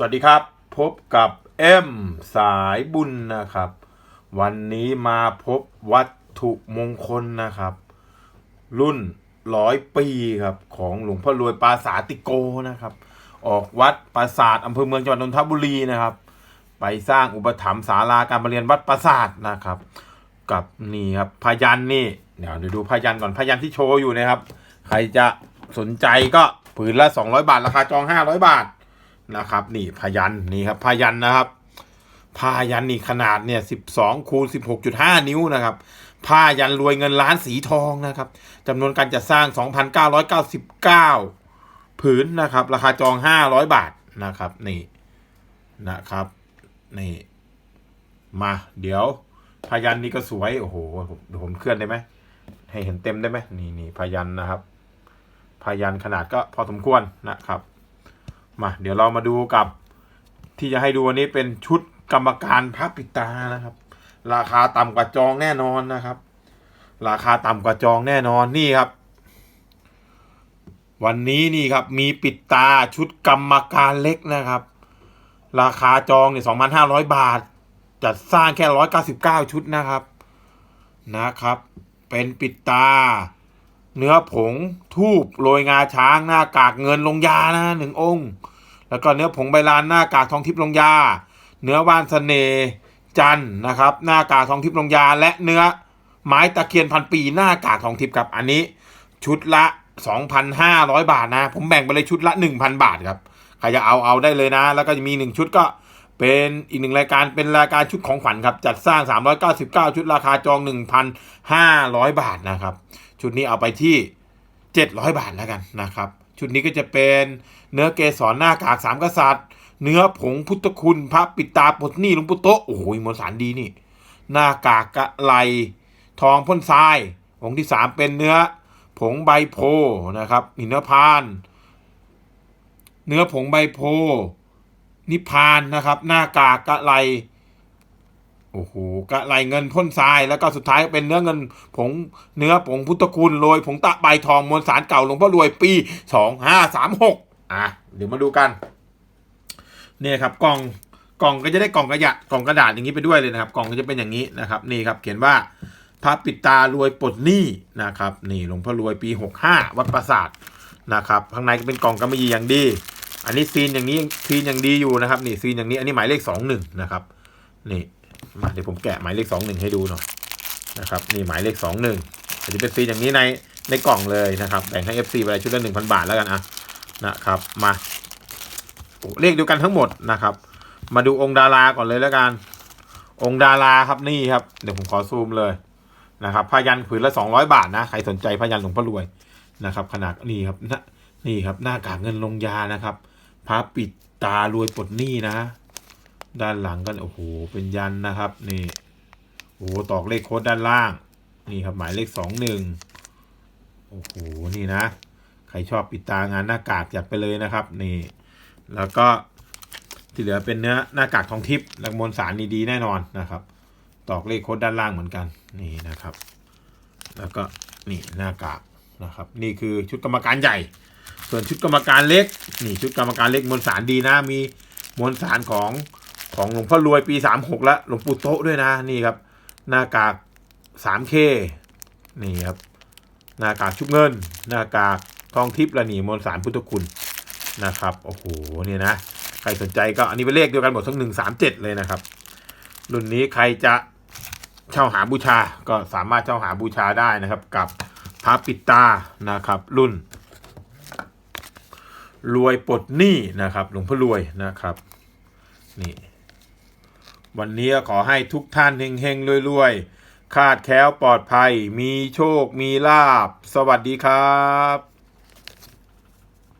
สวัสดีครับ พบกับเอ็มสายบุญนะครับ วันนี้มาพบวัตถุมงคลนะครับ รุ่นร้อยปีครับ ของหลวงพ่อรวยปราสาติโกนะครับ ออกวัดปราสาทอำเภอเมืองจังหวัดนนทบุรีนะครับ ไปสร้างอุปถัมภ์ศาลาการประเรียนวัดปราสาทนะครับ กับนี่ครับพยันนี่เดี๋ยวเดี๋ยวดูพยันก่อนพยันที่โชว์อยู่นะครับ ใครจะสนใจก็ผืนละ 200 บาท ราคาจอง 500 บาท นะครับ นี่พยันนี่ครับพยันนะครับพายันนี่ขนาดเนี่ย12คูณ16.5นิ้วนะครับพายันรวยเงินล้านสีทองนะครับจำนวนการจัดสร้าง2,999ผืนนะครับ ราคาจอง500บาทนะครับ นี่นะครับ นี่ มา เดี๋ยวพยันนี่ก็สวย โอ้โหผมเดี๋ยวผมเคลื่อนได้ไหมให้เห็นเต็มได้ไหมนี่นี่พยันนะครับพยันขนาดก็พอสมควรนะครับ มาเดี๋ยวเรามาดูกับ ที่จะให้ดูวันนี้เป็นชุดกรรมการพระปิตานะครับ ราคาต่ำกว่าจองแน่นอนนะครับ ราคาต่ำกว่าจองแน่นอนนี่ครับ วันนี้นี่ครับมีปิดตาชุดกรรมการเล็กนะครับ ราคาจองเนี่ยสองพันห้าร้อยบาท จัดสร้างแค่ร้อยเก้าสิบเก้าชุดนะครับนะครับ เป็นปิดตา เนื้อผงทูบโรยงาช้างหน้ากากเงินลงยานะหนึ่งองค์ แล้วก็เนื้อผงใบลานหน้ากากทองทิพย์ลงยา เนื้อว่านเสน่จันนะครับ หน้ากากทองทิพย์ลงยา และเนื้อไม้ตะเคียนพันปีหน้ากากทองทิพย์ครับอันนี้ ชุดละ 2,500 บาทนะ ผมแบ่งไปเลยชุดละ 1,000 บาทครับใครจะเอาเอาได้เลยนะ แล้วก็จะมีหนึ่งชุดก็เป็นอีกหนึ่งรายการเป็นรายการชุดของขวัญครับ จัดสร้าง 399 ชุดราคาจอง 1,500 บาทนะครับ ชุดนี้เอาไปที่ 700 บาทแล้วกันนะครับ ชุดนี้ก็จะเป็นเนื้อเกสรหน้ากากสามกษัตริย์ เนื้อผงพุทธคุณ พระปิตาปดนี้หลวงปู่โตโอ้โหมวลสารดีนี่ หน้ากากกะไลทองพ่นทราย องค์ที่สามเป็นเนื้อผงใบโพนะครับหินพาน เนื้อผงใบโพ นิพานนะครับ หน้ากากกะไล อ้โหกะไหลเงินพ่นทราย แล้วก็สุดท้ายเป็นเนื้อเงินผงเนื้อผงพุทธคุณโรยผงตะใบทองมวลสารเก่าหลวงพ่อรวยปีสองห้าสามหกอะเดี๋ยวมาดูกันเนี่ยครับกล่องกล่องก็จะได้กล่องกระยะกล่องกระดาษอย่างนี้ไปด้วยเลยนะครับ กล่องก็จะเป็นอย่างนี้นะครับ นี่ครับ เขียนว่าพระปิดตารวยปลดหนี้นะครับ นี่หลวงพ่อรวยปีหกห้าวัดปราสาทนะครับข้างในก็เป็นกล่องกำมะหยี่อย่างดี อันนี้ซีนอย่างนี้ซีนอย่างดีอยู่นะครับ นี่ซีนอย่างนี้อันนี้หมายเลขสองหนึ่งนะครับ นี่ มาเดี๋ยวผมแกะหมายเลขสองหนึ่งให้ดูหน่อยนะครับนี่หมายเลขสองหนึ่งอาจจะเป็นซีอย่างนี้ในในกล่องเลยนะครับแบ่งให้ FC ไปชุดละหนึ่งพันบาทแล้วกันอะนะครับมาเลขเดียวกันทั้งหมดนะครับ มาดูองค์ดาราก่อนเลยแล้วกัน องค์ดาราครับนี่ครับ เดี๋ยวผมขอซูมเลยนะครับพยันผืนละสองร้อยบาทนะใครสนใจพยันหลวงพ่อรวยนะครับ ขนาดนี่ครับนะนี่ครับหน้ากากเงินลงยานะครับพระปิดตารวยปลดหนี้นะ ด้านหลังกันโอ้โหเป็นยันนะครับนี่โอ้โหตอกเลขโค้ดด้านล่าง นี่ครับหมายเลขสองหนึ่งโอ้โหนี่นะ ใครชอบปิดตางานหน้ากากจัดไปเลยนะครับนี่ แล้วก็ที่เหลือเป็นเนื้อหน้ากากทองทิพย์และมวลสารดีๆแน่นอนนะครับ ตอกเลขโค้ดด้านล่างเหมือนกันนี่นะครับ แล้วก็นี่หน้ากากนะครับ นี่คือชุดกรรมการใหญ่ ส่วนชุดกรรมการเล็ก นี่ชุดกรรมการเล็กมวลสารดีนะมีมวลสารของ ของหลวงพ่อรวยปีสามหกแล้วหลวงปู่โตะด้วยนะนี่ครับ หน้ากากสามเคนี่ครับ หน้ากากชุบเงิน หน้ากากทองทิพย์และนี่มวลสารพุทธคุณนะครับโอ้โหเนี่ยนะ ใครสนใจก็อันนี้เป็นเลขเดียวกันหมดทั้งหนึ่งสามเจ็ดเลยนะครับ รุ่นนี้ใครจะเช่าหาบูชาก็สามารถเช่าหาบูชาได้นะครับ กับพระปิตานะครับ รุ่น รวยปลดหนี้นะครับ หลวงพ่อรวยนะครับ นี่ วันนี้ขอให้ทุกท่านเฮงๆรวยๆคาดแคล้วปลอดภัย มีโชค มีลาบ สวัสดีครับ